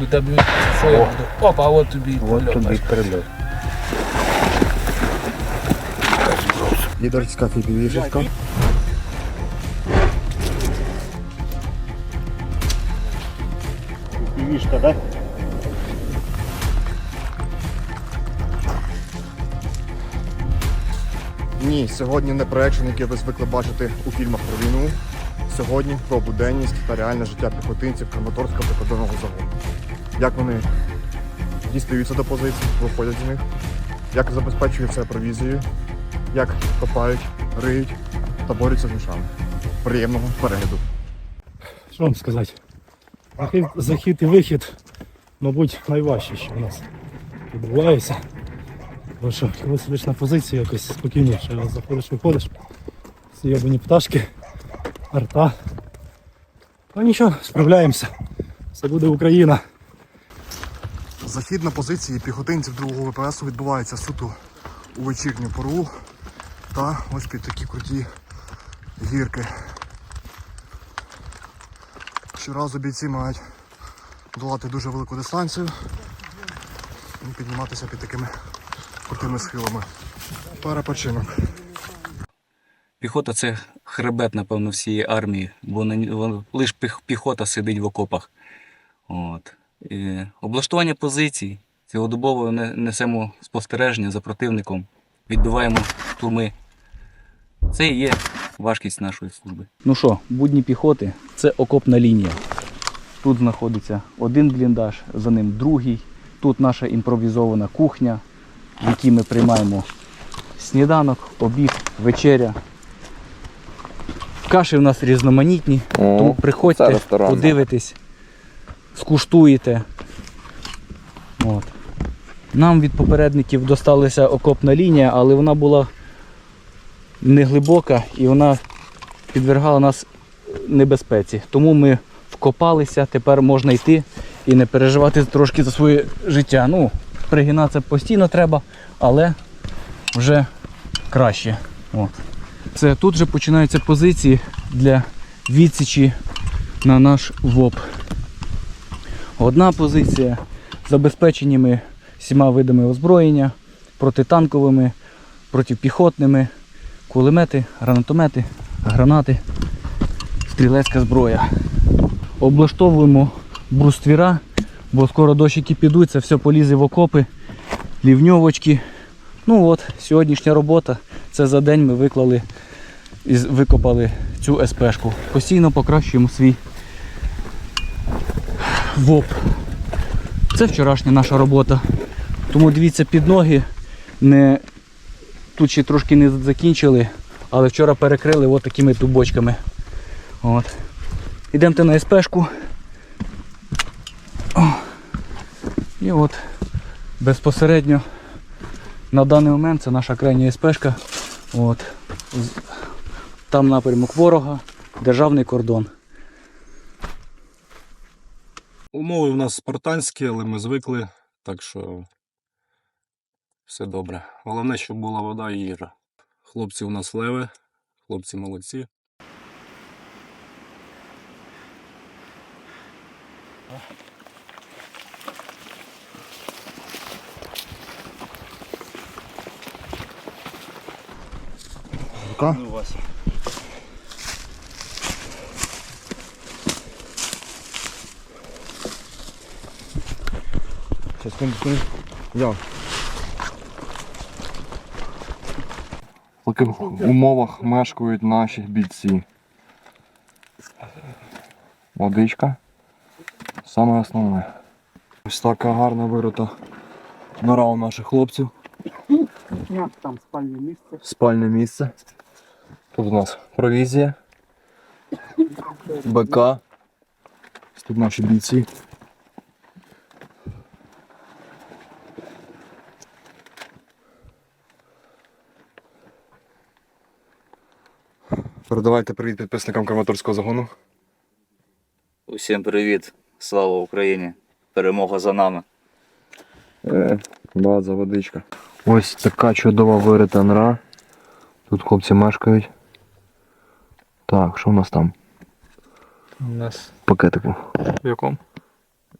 До тебе що я буду? Опа, от тобі і От польот. тобі прильот. Лідерська фіпівішечка. Півішка, так? Ні, сьогодні не про який ви звикли бачити у фільмах про війну. Сьогодні про буденність та реальне життя піхотинців Краматорського прикордонного загону. Як вони дістаються до позицій, виходять з них, як забезпечуються провізією, як копають, риють та борються з мішами. Приємного перегляду. Що вам сказати? Захід, захід і вихід, мабуть, найважче, що в нас відбувається. Бо що, коли сидиш на позиції якось спокійніше, заходиш, виходиш, всі ябані пташки, арта. Ну нічого, справляємося. Все буде Україна. Захід на позиції піхотинців другого ВПСу відбувається суто у вечірню пору та ось під такі круті гірки. Щоразу бійці мають долати дуже велику дистанцію і підніматися під такими крутими схилами. Перепочинок. Піхота це хребет, напевно, всієї армії, бо вон- піхота сидить в окопах. От. І облаштування позицій, цілодобово несемо спостереження за противником, відбиваємо штурми. Це і є важкість нашої служби. Ну що, будні піхоти це окопна лінія. Тут знаходиться один бліндаж, за ним другий. Тут наша імпровізована кухня, в якій ми приймаємо сніданок, обід, вечеря. Каші в нас різноманітні, тому приходьте, ресторанна. Скуштуєте. От. Нам від попередників досталася окопна лінія, але вона була не глибока і вона підвергала нас небезпеці. Тому ми вкопалися, тепер можна йти і не переживати трошки за своє життя. Ну, пригинатися постійно треба, але вже краще. От. Це тут же починаються позиції для відсічі на наш ВОП. Одна позиція забезпеченнями всіма видами озброєння, протитанковими, протипіхотними, кулемети, гранатомети, гранати, стрілецька зброя. Облаштовуємо бруствіра, бо скоро дощики підуть, це все полізе в окопи, лівньовочки. Ну от, сьогоднішня робота. Це за день ми виклали і викопали цю СПшку. Постійно покращуємо свій ВОП. Це вчорашня наша робота. Тому дивіться під ноги. Не... Тут ще трошки не закінчили, але вчора перекрили от такими тубочками. От. Ідемте на СПшку. І от безпосередньо на даний момент це наша крайня СПшка. От. Там напрямок ворога, державний кордон. Умови в нас спартанські, але ми звикли, так що все добре. Головне, щоб була вода і їжа. Хлопці у нас леви, хлопці молодці. Рука. Сейчас, секунду, секунду. Я. В таких умовах мешкають наші бійці. Водичка. Саме основне. Ось така гарна вирота нора у наших хлопців. Там спальне місце. Спальне місце. Тут у нас провізія. БК. Тут наші бійці. Передавайте привіт підписникам Краматорського загону. Усім привіт! Слава Україні! Перемога за нами! Е, база, водичка. Ось така чудова вирита нора. Тут хлопці мешкають. Так, що в нас там? У нас пакетику в якому?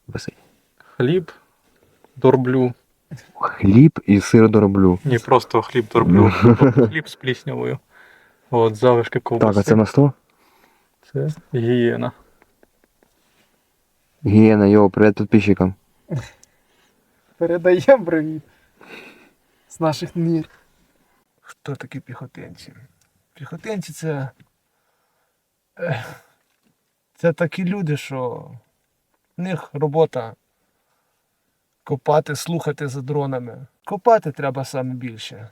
висить. хліб дорблю. Хліб і сир дороблю. Ні, просто хліб дорблю. Хліб з пліснявою. От, залишки ковбаси. Так, а це на 100? Це гієна. Гієна, йо, привіт підписчикам. Передаємо привіт з наших мір. Хто такі піхотинці? Піхотинці це. Це такі люди, що в них робота копати, слухати за дронами. Копати треба саме більше,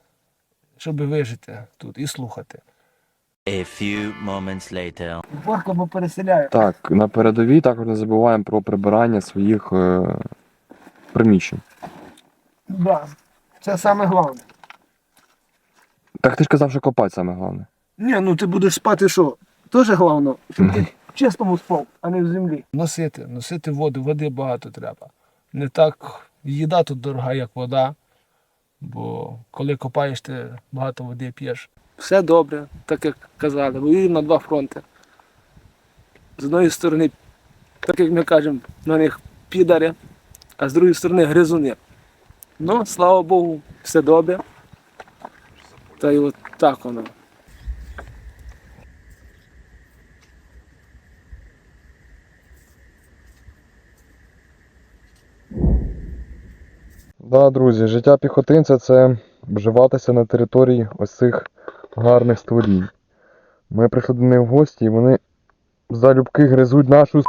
щоб вижити тут і слухати. A few moments later. Борка бо переселяє. Так, на передовій також не забуваємо про прибирання своїх е, приміщень. Да. Це саме головне. Так ти ж казав, що копати саме головне. Ні, ну ти будеш спати що? Теж головне, щоб ти в чистому спав, а не в землі. Носити, носити воду, води багато треба. Не так їда тут дорога, як вода. Бо коли копаєш, ти багато води п'єш. Все добре, так як казали. Воюємо на два фронти. З одної сторони, так як ми кажемо, на них підари, а з другої сторони гризуни. Ну, слава Богу, все добре. Та й от так воно. Да, друзі, життя піхотинця це вживатися на території ось цих гарних створінь. Ми прийшли до в гості і вони залюбки гризуть нашу.